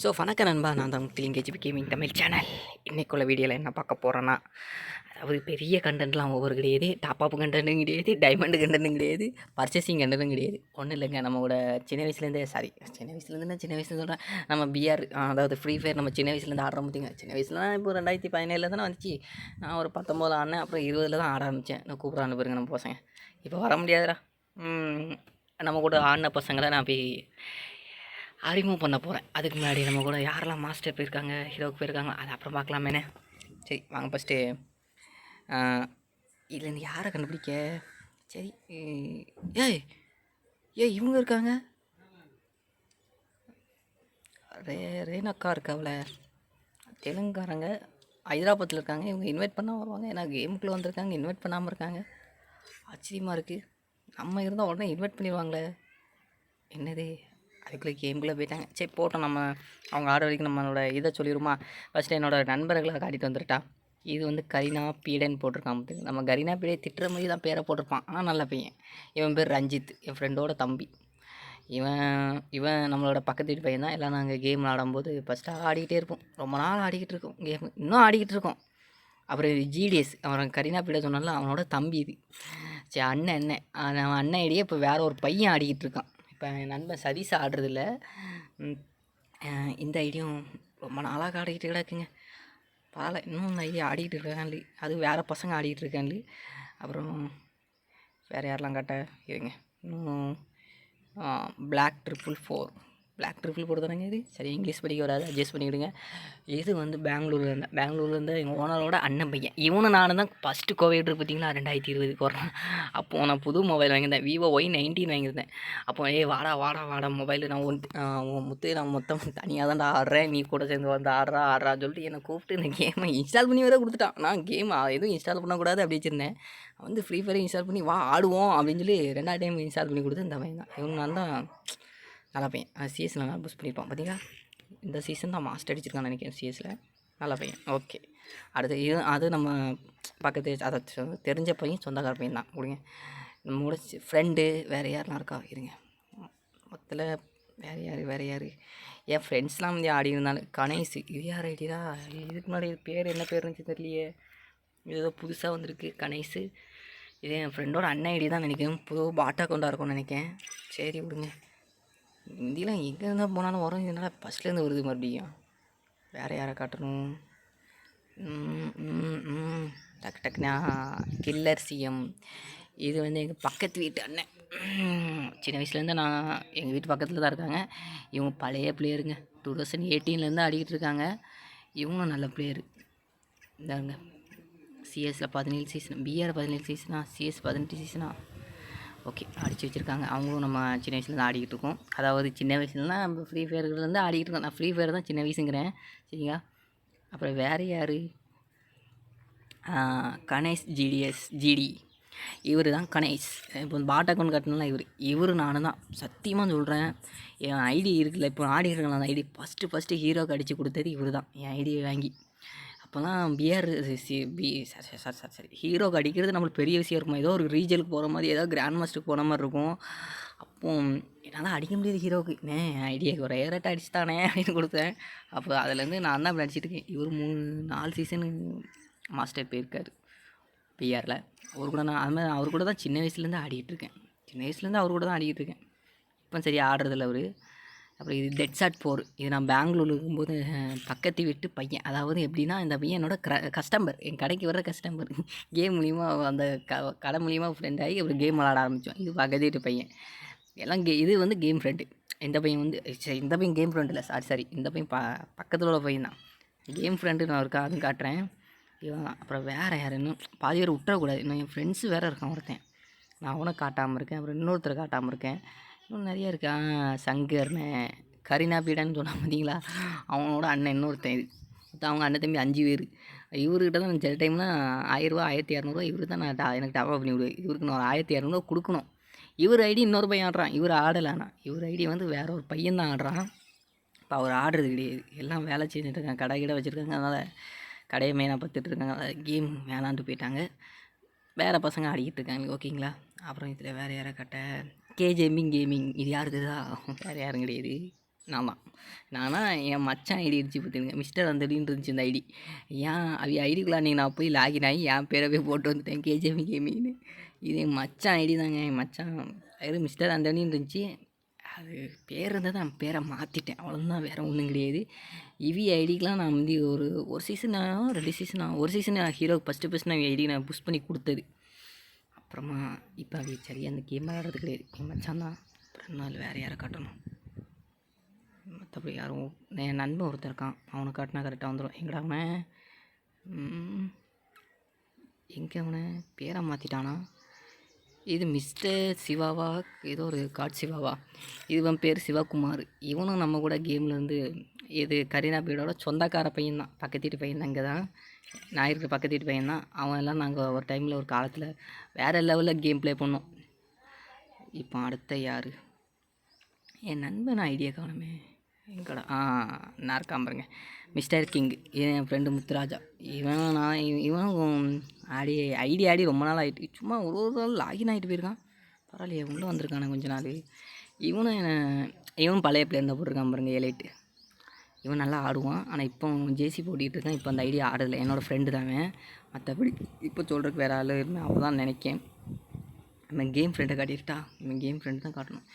So வணக்கம் நண்பா. நான் தான் முக்தி கேஜிபி கேமிங் தமிழ் சேனல் இன்றைக்குள்ள வீடியோவில் என்ன பார்க்க போகிறேன்னா அதாவது பெரிய கண்டென்ட்லாம் ஒவ்வொரு கிடையாது. டாப் அப் கண்டென்ட்டும் கிடையாது டைமண்ட் கண்டென்ட்டும் கிடையாது பர்ச்சேசிங் கண்டென்ட்டும் கிடையாது. ஒன்றும் இல்லைங்க. நம்மளோட சின்ன வயசுலேருந்தே சாரி சின்ன வயசுலேருந்து சின்ன வயசுல சொல்கிறேன் நம்ம பிஆர் அதாவது ஃப்ரீ ஃபயர் நம்ம சின்ன வயசுலேருந்து ஆடுற முடியுங்க சின்ன வயசுலாம் இப்போ ரெண்டாயிரத்தி பதினேழில் தானே வந்துச்சு. நான் ஒரு பத்தொம்போது ஆடினேன் அப்புறம் இருபதில் தான் ஆட ஆரம்பித்தேன் நான் கூப்பிட்றான்னு பாருங்க நம்ம பசங்க. இப்போ வர முடியாதுடா. நம்ம கூட ஆடின பசங்களை நான் போய் அறிமுகம் பண்ண போகிறேன் அதுக்கு முன்னாடி நம்ம கூட யாரெல்லாம் மாஸ்டர் போயிருக்காங்க ஹீரோக்கு போயிருக்காங்க அது அப்புறம் பார்க்கலாமேனே. சரி வாங்க ஃபஸ்ட்டு இதுலேருந்து யாரை கண்டுபிடிக்க? சரி ஏய், ஏய் இவங்க இருக்காங்க. ரே ரேனக்கா இருக்காவில். தெலுங்குக்காரங்க. ஹைதராபாத்தில் இருக்காங்க. இவங்க இன்வைட் பண்ணால் வருவாங்க. ஏன்னா கேமுக்குள்ளே வந்திருக்காங்க. இன்வைட் பண்ணாமல் இருக்காங்க. ஆச்சரியமாக இருக்குது நம்ம இருந்தால் உடனே இன்வைட் பண்ணிடுவாங்களே. என்னது? அதுக்குள்ளே கேமுக்குள்ளே போயிட்டாங்க. சரி போட்டோம். நம்ம அவங்க ஆட வரைக்கும் நம்மளோட இதை சொல்லிடுமா? ஃபஸ்ட்டு என்னோட நண்பர்களை காட்டிட்டு வந்துட்டா இது வந்து கரீனா பீடன் போட்டிருக்கான் நம்ம கரீனா பீடை திட்டுற மாதிரி தான் பேரை போட்டிருப்பான். ஆனால் நல்ல பையன். இவன் பேர் ரஞ்சித். என் ஃப்ரெண்டோட தம்பி. இவன் இவன் நம்மளோட பக்கத்து வீட்டு பையன் தான். எல்லாம் நாங்கள் கேம் விளாடும்போது ஃபஸ்ட்டாக ஆடிக்கிட்டே இருப்போம். ரொம்ப நாள் ஆடிக்கிட்டு இருக்கோம். கேம் இன்னும் ஆடிக்கிட்டு இருக்கோம். அப்புறம் ஜிடிஎஸ் அவன் கரீனா பீடை சொன்னால அவனோட தம்பி இது. சரி அண்ணன் அண்ணன். அவன் அண்ணன் இடையே இப்போ வேற ஒரு பையன் ஆடிக்கிட்டு இருக்கான். இப்போ என் நண்பன் சதீஷ் ஆடுறதில்ல. இந்த ஐடியும் ரொம்ப நாளாக ஆடிக்கிட்டு கிடக்குங்க. பரவாயில்ல இன்னும் இந்த ஐடியா ஆடிக்கிட்டு இருக்காங்க அது வேறு பசங்க ஆடிக்கிட்டு இருக்காங்க அப்புறம் வேறு யாரெல்லாம் கட்ட இருங்க. இன்னும் block triple four block triple four தானேங்க இது. சரி இங்கிலீஷ் படிக்க வராது அட்ஜஸ்ட் பண்ணிக்கிடுங்க. இது வந்து பெங்களூரில் இருந்தேன் பெங்களூரில் இருந்த எங்கள் ஓனரோட அண்ணன் பையன். இவனும் நானும் தான் ஃபஸ்ட்டு கோவிட் பார்த்தீங்களா ரெண்டாயிரத்தி இருபது கொரோனா அப்போது நான் புது மொபைல் வாங்கியிருந்தேன். விவோ ஒய் நைன்டீன் வாங்கியிருந்தேன். அப்போ ஏய் வாடா வாடா வாடா மொபைல் நான் ஒன் உன் முத்தையை நான் மொத்தம் தனியாக தான்டா ஆடுறேன். நீ கூட சேர்ந்து வந்து ஆடுறா ஆடுறான்னு சொல்லிட்டு என்னை கூப்பிட்டு இந்த கேமை இன்ஸ்டால் பண்ணி வேற கொடுத்துட்டான். நான் கேம் எதுவும் இன்ஸ்டால் பண்ணக்கூடாது அப்படி வச்சுருந்தேன். வந்து ஃப்ரீ ஃபயர் இன்ஸ்டால் பண்ணி வா ஆடுவோம் அப்படின்னு சொல்லி ரெண்டாவது டைம் இன்ஸ்டால் பண்ணி கொடுத்து இந்த பையன் தான். இவன் நான் தான் நல்லா பையன். சிஎஸ் நல்லா பூஸ்ட் பண்ணியிருப்பான் பார்த்தீங்களா இந்த சீசன் தான் மாஸ்டர் அடிச்சிருக்கான்னு நினைக்கிறேன் சிஎஸ்சில் நல்ல பையன். ஓகே அடுத்து இது அது நம்ம பக்கத்து அதை தெரிஞ்ச பையன் சொந்தக்கார பையன் தான். கொடுங்க. நம்மளோட ஃப்ரெண்டு வேறு யாரெலாம் இருக்கா? இருங்க. மொத்தத்தில் வேறு யார் வேறு யார்? என் ஃப்ரெண்ட்ஸ்லாம் வந்து ஆடி இருந்தாலும் கணேஷ் இது யார் ஐடியா இதுக்கு முன்னாடி பேர் என்ன பேர் இருந்துச்சு தெரியலையே. இது ஏதோ புதுசாக வந்திருக்கு. கணேஷு. இது என் ஃப்ரெண்டோட அண்ணன் ஐடி தான் நினைக்கிறேன். புது பாட்டா கொண்டா இருக்கும்னு நினைக்கிறேன். சரி விடுங்க. இந்தியெலாம் எங்கே இருந்தால் போனாலும் வரும். இதனால ஃபஸ்ட்லேருந்து வருது மறுபடியும்? வேறு யாரை காட்டணும்? டக்கு டக்குனா கில்லர் சிஎம் இது வந்து எங்கள் பக்கத்து வீட்டு அண்ணன். சின்ன வயசுலேருந்து நான் எங்கள் வீட்டு பக்கத்தில் தான் இருக்காங்க. இவங்க பழைய பிளேயருங்க டூ தௌசண்ட் எயிட்டீன்லேருந்து ஆடிக்கிட்டு இருக்காங்க. இவங்களும் நல்ல பிளேயரு இந்தாருங்க. சிஎஸ்சில் பதினேழு சீசன் பிஆர் பதினேழு சீசனா சிஎஸ் பதினெட்டு சீசனா ஓகே அடித்து வச்சுருக்காங்க. அவங்களும் நம்ம சின்ன வயசுலேருந்து ஆடிக்கிட்டு இருக்கோம். அதாவது சின்ன வயசுலலாம் நம்ம ஃப்ரீ ஃபயர்லேருந்து ஆடிக்கிட்டு இருக்கோம். நான் ஃப்ரீ ஃபயர் தான் சின்ன வயசுங்கிறேன். சரிங்களா? அப்புறம் வேறு யார்? கணேஷ் ஜிடிஎஸ் ஜிடி இவர் தான் கணேஷ். இப்போ பாட் அக்கௌண்ட் கட்டணும்ல இவர். இவர் நானும் தான். சத்தியமாக சொல்கிறேன் என் ஐடி இருக்குல்ல இப்போ ஆடி இருக்கலாம் அந்த ஐடி. ஃபஸ்ட்டு ஃபஸ்ட்டு ஹீரோக்கு அடித்து கொடுத்தது இவர் தான் என் ஐடியை வாங்கி. அப்போல்லாம் PR C P sorry sorry sorry sorry ஹீரோக்கு அடிக்கிறது நம்மளுக்கு பெரிய விஷயம் இருக்கும் ஏதோ ஒரு ரீஜலுக்கு போகிற மாதிரி ஏதோ கிராண்ட் மாஸ்டருக்கு போன மாதிரி இருக்கும். அப்போ என்னால் அடிக்க முடியாது ஹீரோவுக்கு. நே ஐடியாவுக்கு ஒரு ஏரட்டை தானே அப்படின்னு கொடுத்தேன். அப்போ அதுலேருந்து நான் தான் அப்படி இருக்கேன். இவர் மூணு நாலு சீசனு மாஸ்டர் போயிருக்காரு பிஆரில் அவர் கூட நான் அது மாதிரி அவர் கூட தான் சின்ன வயசுலேருந்து ஆடிக்கிட்டு இருக்கேன். சின்ன வயசுலேருந்து அவர் கூட தான் ஆடிக்கிட்டு இருக்கேன். இப்போ சரி ஆடுறதில்ல அவர். அப்புறம் இது டெட் சாட் போர். இது நான் பெங்களூர் இருக்கும்போது பக்கத்து வீட்டு பையன். அதாவது எப்படின்னா இந்த பையன் க்ர கஸ்டமர் என் கடைக்கு வர்ற கஸ்டமர் கேம் மூலிமா அந்த க கடை மூலிமா ஃப்ரெண்ட் ஆகி அப்புறம் கேம் விளாட ஆரம்பித்தோம் இது பக்கத்து வீட்டு பையன். எல்லாம் கே இது வந்து கேம் ஃப்ரெண்டு இந்த பையன் வந்து சரி இந்த பையன் கேம் ஃப்ரெண்ட் இல்லை. சாரி சாரி இந்த பையன் ப பக்கத்தில் உள்ள பையன் தான். கேம் ஃப்ரெண்டு நான் இருக்கா அதுவும் காட்டுறேன். இவன் அப்புறம் வேறு யார்? இன்னும் பாதி பேர் விட்டுறக்கூடாது. இன்னும் என் ஃப்ரெண்ட்ஸு வேறு இருக்கான் ஒருத்தன். நான் அவனை காட்டாமல் இருக்கேன். அப்புறம் இன்னொருத்தர் காட்டாமல் இருக்கேன். இன்னும் நிறைய இருக்கான் சங்கர்னு கரீனா பீடான்னு சொன்னான் பார்த்தீங்களா அவனோட அண்ணன் இன்னொருத்தன் இது. மொத்தம் அவங்க அண்ணன் தம்பி அஞ்சு பேர். இவர்கிட்ட தான் சில டைம்லாம் ஆயிரரூவா ஆயிரத்தி இரநூறுவா இவருக்கு தான் நான் டா- எனக்கு டாப் பண்ணி விடுவேன். இவருக்கு நான் ஒரு ஆயிரத்தி இரநூறுவா கொடுக்கணும். இவர் ஐடி இன்னொரு பையன் ஆடுறான். இவர் ஆடலைண்ணா இவர் ஐடி வந்து வேற ஒரு பையன் தான் ஆடுறான். இப்போ அவர் ஆடுறது கிடையாது. எல்லாம் வேலை செஞ்சுட்டு இருக்காங்க. கடை கிட வச்சுருக்காங்க. அதனால் கடையை மெயினாக பார்த்துட்டு இருக்காங்க. கேம் வேணான்ட்டு போயிட்டாங்க. வேறு பசங்க ஆடிக்கிட்டு இருக்காங்க. ஓகேங்களா? அப்புறம் இதில் வேறு யாரை கட்ட கேஜேமிங் கேமிங் இது யார் தெரியுதா வேறு யாரும் கிடையாது நான் தான் நானா என் மச்சான் ஐடி இருந்துச்சு பார்த்துங்க மிஸ்டர் அந்தடின்னு இருந்துச்சு இந்த ஐடி. ஏன்? அவி ஐடிக்குள்ளே அன்றைக்கி நான் போய் லாகின் ஆகி என் பேரை போய் போட்டு வந்துட்டேன் கேஜேமி கேமிங்னு. இது என் மச்சான் ஐடி தாங்க என் மச்சான். அது மிஸ்டர் அந்தடின்னு இருந்துச்சு. அது பேர் இருந்தால் தான் பேரை மாற்றிட்டேன் அவ்வளோதான் வேறு ஒன்றும் கிடையாது. இவி ஐடிக்கெலாம் நான் வந்து ஒரு ஒரு சீசனா ரெண்டு சீசனா ஒரு சீசன் ஹீரோ ஹீரோக்கு ஃபஸ்ட்டு ஃபஸ்ட் நான் ஐடி நான் புஷ் பண்ணி கொடுத்தது. அப்புறமா இப்போ அது சரியாக அந்த கேம் விளையாடுறது கிடையாது என் மச்சான் தான் அப்புறம் நாள் வேறு யாரை காட்டணும்? மற்றபடி யாரும் என் நண்பன் ஒருத்தன் இருக்கான். அவனை காட்டினா கரெக்டாக வந்துடும் எங்கடா அவன்? எங்கே அவனை? பேரை மாற்றிட்டானா இது மிஸ்டர் சிவாவா? ஏதோ ஒரு காட் சிவாவா? இவன் பேர் சிவகுமார். இவனும் நம்ம கூட கேமில் வந்து இது கரீனா பீடோட சொந்தக்கார பையன் தான் பக்கத்து வீட்டு பையன் தான் இங்கே தான் நான் இருக்கிற பக்கத்து வீட்டு பையன் தான் அவன் எல்லாம் நாங்கள் ஒரு டைமில் ஒரு காலத்தில் வேறு லெவலில் கேம் ப்ளே பண்ணோம். இப்போ அடுத்த யார்? என் நண்பன் ஐடியா காணுமே. எங்கடா? ஆ நான் இருக்கான் பாருங்க. மிஸ்டர் கிங் என் ஃப்ரெண்டு முத்துராஜா. இவன் நான் இவனும் ஆடி ஐடி ஆடி ரொம்ப நாள் ஆகிட்டு சும்மா ஒரு ஒரு நாள் லாகின் ஆகிட்டு போயிருக்கான். பரவாயில்லையே உள்ளே வந்திருக்கானே கொஞ்ச நாள். இவனும் என்ன- இவனும் பழைய பிளேயர் தான் போட்டிருக்கான் பாருங்க ஏலைட்டு இவன் நல்லா ஆடுவான். ஆனால் இப்போ ஜேசி போட்டிகிட்டு இருக்கான் இப்போ அந்த ஐடியா ஆடலை. என்னோடய ஃப்ரெண்டு தான் அவன். மற்றபடி இப்போ சொல்கிறதுக்கு வேறு ஆள் இருந்தால் அவள் தான் நினைக்கேன். நம்ம கேம் ஃப்ரெண்டை காட்டிட்டா இவன் கேம் ஃப்ரெண்டு தான் காட்டணும்.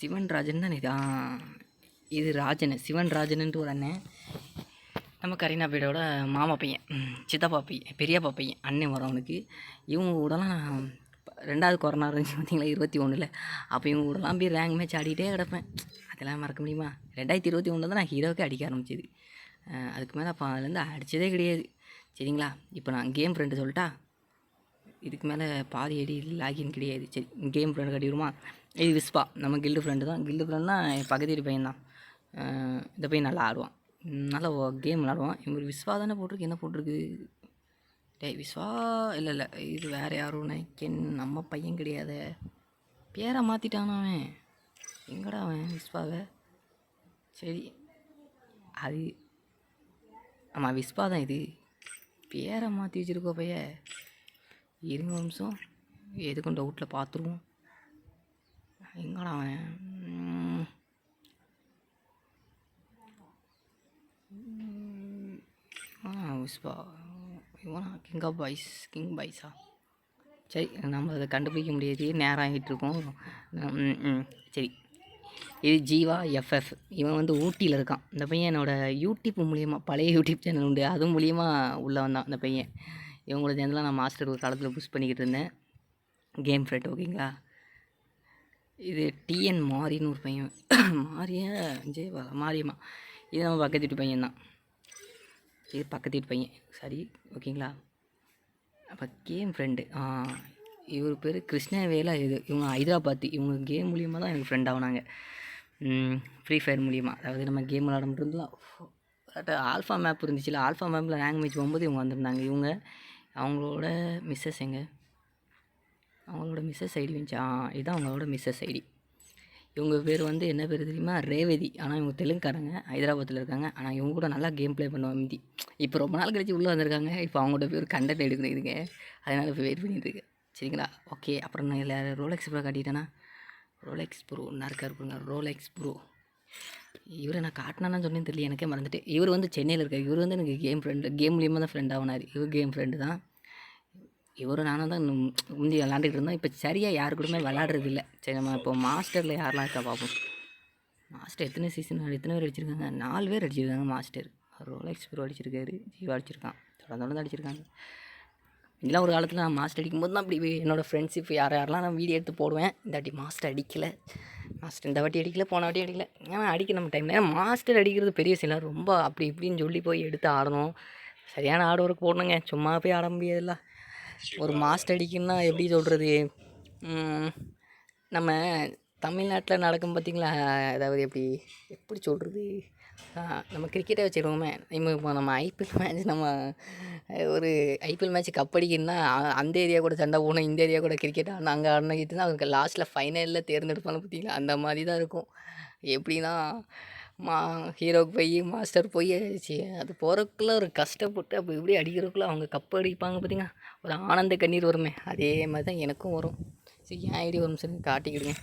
சிவன் ராஜன் தான் இது இது ராஜன். சிவன் ராஜனுன்ட்டு ஒரு அண்ணன். நம்ம கரீனா பீடோட மாமா பையன். சித்தப்பா பையன். பெரியப்பா பையன். அண்ணன் வரும் அவனுக்கு. இவங்க கூடலாம் ரெண்டாவது கொரோனா இருந்துச்சு பார்த்தீங்களா இருபத்தி ஒன்றில் அப்போ இவங்க கூடலாம் போய் ரேங்க் மேட்ச் ஆடிக்கிட்டே கிடப்பேன். அதெல்லாம் மறக்க முடியுமா? ரெண்டாயிரத்தி இருபத்தி ஒன்றில் தான் நான் ஹீரோவுக்கு அடிக்க ஆரம்பிச்சது. அதுக்கு மேலே அப்போ அதுலேருந்து அடித்ததே கிடையாது. சரிங்களா? இப்போ நான் கேம் ஃப்ரெண்டு சொல்லிட்டா இதுக்கு மேலே பாதி அடி லாகின் கிடையாது. சரி கேம் ஃப்ரெண்டு கட்டிடுமா இது விஸ்பா நம்ம கில்டு ஃப்ரெண்டு தான். கில்டு ஃப்ரெண்ட்னா என் பகுதியில் வீட்டு பையன் தான். இந்த பையன் நல்லா ஆடுவான். நல்லா கேம் விளாடுவான் இவங்க விஸ்வா தானே போட்டிருக்கு என்ன போட்டிருக்கு? டேய் விஸ்வா இல்லை இல்லை இது வேறு யாரும் நினைக்கன். நம்ம பையன் கிடையாது. பேரை மாற்றிட்டானா அவன்? எங்கடா அவன் விஸ்வாவை? சரி அது ஆமாம் விஸ்பா தான் இது. பேரை மாற்றி வச்சுருக்கோ பைய. இருங்க நிமிஷம். எதுக்கும் டவுட்டில் பார்த்துருவோம் எங்கடா அவன்? விஸ்வா. ஓகேவா இவனா கிங் ஆஃப் பாய்ஸ் கிங் பாய்ஸா சரி நம்ம அதை கண்டுபிடிக்க முடியாது. நேரம் ஆகிட்டு இருக்கோம் சரி. இது ஜீவா எஃப்எஃப் இவன் வந்து ஊட்டியில் இருக்கான். இந்த பையன் என்னோடய யூடியூப் மூலியமாக பழைய யூடியூப் சேனல் உண்டு. அது மூலியமாக உள்ளே வந்தான் இந்த பையன். இவங்களோட சேர்ந்துலாம் நான் மாஸ்டர் ஒரு காலத்தில் புஷ் பண்ணிக்கிட்டு இருந்தேன். கேம் ஃப்ரெண்ட் ஓகேங்களா இது டிஎன் மாரின்னு ஒரு பையன். மாரியா? ஜெயவா மாரியம்மா. இது நம்ம பக்கத்து வீட்டு பையன் தான் இது பக்கத்து வீட்டு பையன். சரி ஓகேங்களா? அப்போ கேம் ஃப்ரெண்டு இவர் பேர் கிருஷ்ணவேலா இது. இவங்க ஹைதராபாத் இவங்க கேம் மூலியமாக தான் எனக்கு ஃப்ரெண்ட் ஆகுனாங்க ஃப்ரீ ஃபயர் மூலியமாக அதாவது நம்ம கேம் விளாட பட் ஆல்ஃபா மேப் இருந்துச்சுல. ஆல்ஃபா மேப்பில் ரேங்க் மேட்ச் போகும்போது இவங்க வந்திருந்தாங்க. இவங்க அவங்களோட மிஸ்ஸஸ் எங்க? அவங்களோட மிஸ்ஸஸ் ஐடி வந்துச்சா ஆ இதுதான் அவங்களோட மிஸ்ஸஸ் ஐடி இவங்க பேர் வந்து என்ன பேர் தெரியுமா? ரேவதி. ஆனால் இவங்க தெலுங்குக்காரங்க. ஹைதராபாத்தில் இருக்காங்க. ஆனால் இவங்க கூட நல்லா கேம் ப்ளே பண்ணுவாங்க முந்தி இப்போ ரொம்ப நாள் கழிச்சு உள்ளே வந்திருக்காங்க. இப்போ அவங்களோட பேர் கண்டென்ட் எடுக்கிறீங்க அதனால் இப்போ வெயிட் பண்ணிட்டு சரிங்களா? ஓகே அப்புறம் நான் இல்லை ரோலெக்ஸ் ப்ரோ காட்டிட்டேன்னா ரோலெக்ஸ் ப்ரோ நல்லா இருக்காரு பாருங்க. ரோலெக்ஸ் ப்ரோ இவரை நான் காட்டினான்னு சொன்னேன்னு தெரியல. எனக்கே மறந்துட்டு இவர் வந்து சென்னையில் இருக்கார். இவர் வந்து எனக்கு கேம் ஃப்ரெண்டு கேம் மூலியமாக தான் ஃப்ரெண்ட் ஆகினார். இவர் கேம் ஃப்ரெண்டு தான். இவரும் நானும் தான் முந்தி விளாண்டுட்டு இருந்தோம். இப்போ சரியாக யாரு கூடமே விளாட்றதில்ல. இல்லை சரி நம்ம இப்போ மாஸ்டரில் யாரெல்லாம் இருக்கா பார்ப்போம் மாஸ்டர் எத்தனை சீசன் எத்தனை பேர் அடிச்சிருக்காங்க? நாலு பேர் அடிச்சிருக்காங்க மாஸ்டர். ரோலெக்ஸ் ப்ரோ அடிச்சிருக்காரு ஜீவா அடிச்சிருக்கான். தொடர்ந்து தொடர்ந்து அடிச்சிருக்காங்க. இதெல்லாம் ஒரு காலத்தில் நான் மாஸ்டர் அடிக்கும்போது தான் அப்படி என்னோடய ஃப்ரெண்ட்ஷிப் யார் யாரெல்லாம் நான் வீடியோ எடுத்து போடுவேன். இந்த வாட்டி மாஸ்டர் அடிக்கலை. மாஸ்டர் இந்த வாட்டி அடிக்கல போன வாட்டி அடிக்கல. ஏன்னா அடிக்க நம்ம டைம் ஏன்னா மாஸ்டர் அடிக்கிறது பெரிய சில ரொம்ப அப்படி இப்படின்னு சொல்லி போய் எடுத்து ஆடணும். சரியான ஆடு ஒர்க் போடணுங்க. சும்மா போய் ஆட முடியாதுல்ல. ஒரு மாஸ்டர் அடிக்கணும்னா எப்படி சொல்கிறது நம்ம தமிழ்நாட்டில் நடக்கும் பார்த்தீங்களா அதாவது எப்படி எப்படி சொல்கிறது நம்ம கிரிக்கெட்டை வச்சுருவோமே நம்ம இப்போ நம்ம ஐபிஎல் மேட்ச் நம்ம ஒரு ஐபிஎல் மேட்ச் கப் அடிக்கணும்னா அந்த ஏரியா கூட சண்டை போகணும் இந்த ஏரியா கூட கிரிக்கெட் ஆடணும் அங்கே ஆடினக்கிட்டு தான் அவங்க லாஸ்ட்டில் ஃபைனலில் தேர்ந்தெடுப்பாங்க பார்த்தீங்களா அந்த மாதிரி தான் இருக்கும். எப்படின்னா மா ஹீரோக்கு போய் மாஸ்டர் போய் அது போகிறதுக்குள்ள ஒரு கஷ்டப்பட்டு அப்போ இப்படி அடிக்கிறக்குள்ளே அவங்க கப்பு அடிப்பாங்க பார்த்திங்க ஒரு ஆனந்த கண்ணீர் வருமே அதே மாதிரி தான் எனக்கும் வரும். சரி ஏன் ஐடி ஒரு சரி காட்டிக்கிடுங்க.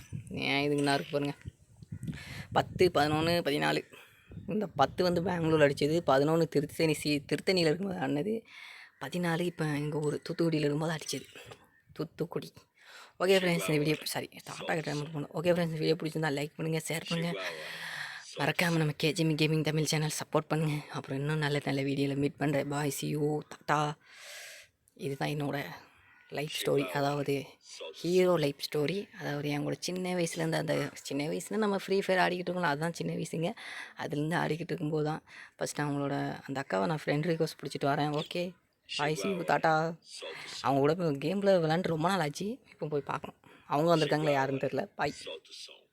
ஏன் இதுக்கு நான் இருக்கு பாருங்கள் பத்து பதினொன்று பதினாலு. இந்த பத்து வந்து பெங்களூர் அடித்தது பதினொன்று திருத்தணி சி திருத்தணியில் இருக்கும்போது ஆடினது. பதினாலு இப்போ எங்கள் ஊர் தூத்துக்குடியில் இருக்கும்போது அடித்தது தூத்துக்குடி. ஓகே ஃப்ரெண்ட்ஸ் இந்த வீடியோ சாரி டாட்டா கிட்ட பண்ணணும் ஓகே ஃப்ரெண்ட்ஸ் வீடியோ பிடிச்சிருந்தா லைக் பண்ணுங்கள் ஷேர் பண்ணுங்கள் மறக்காமல் நம்ம கேஜிமி கேமிங் தமிழ் சேனல் சப்போர்ட் பண்ணுங்கள் அப்புறம் இன்னும் நல்ல நல்ல வீடியோவில் மீட் பண்ணுறேன் பாய் சியூ டாட்டா. இதுதான் என்னோடய லைஃப் ஸ்டோரி அதாவது ஹீரோ லைஃப் ஸ்டோரி அதாவது என் கூட சின்ன வயசுலேருந்து அந்த சின்ன வயசுல நம்ம ஃப்ரீ ஃபயர் ஆடிக்கிட்டு இருக்கோம் அதுதான் சின்ன வயசுங்க. அதுலேருந்து ஆடிக்கிட்டு இருக்கும்போது தான் ஃபஸ்ட்டு அவங்களோட அந்த அக்காவை நான் ஃப்ரெண்ட் ரிக்வஸ்ட் பிடிச்சிட்டு வரேன். Okay bye see tata. அவங்க கூட இப்போ கேமில் விளாண்டு ரொம்ப நாள் ஆச்சு. இப்போ போய் பார்க்கணும். அவங்க வந்திருக்காங்களா யாருன்னு தெரில பாய்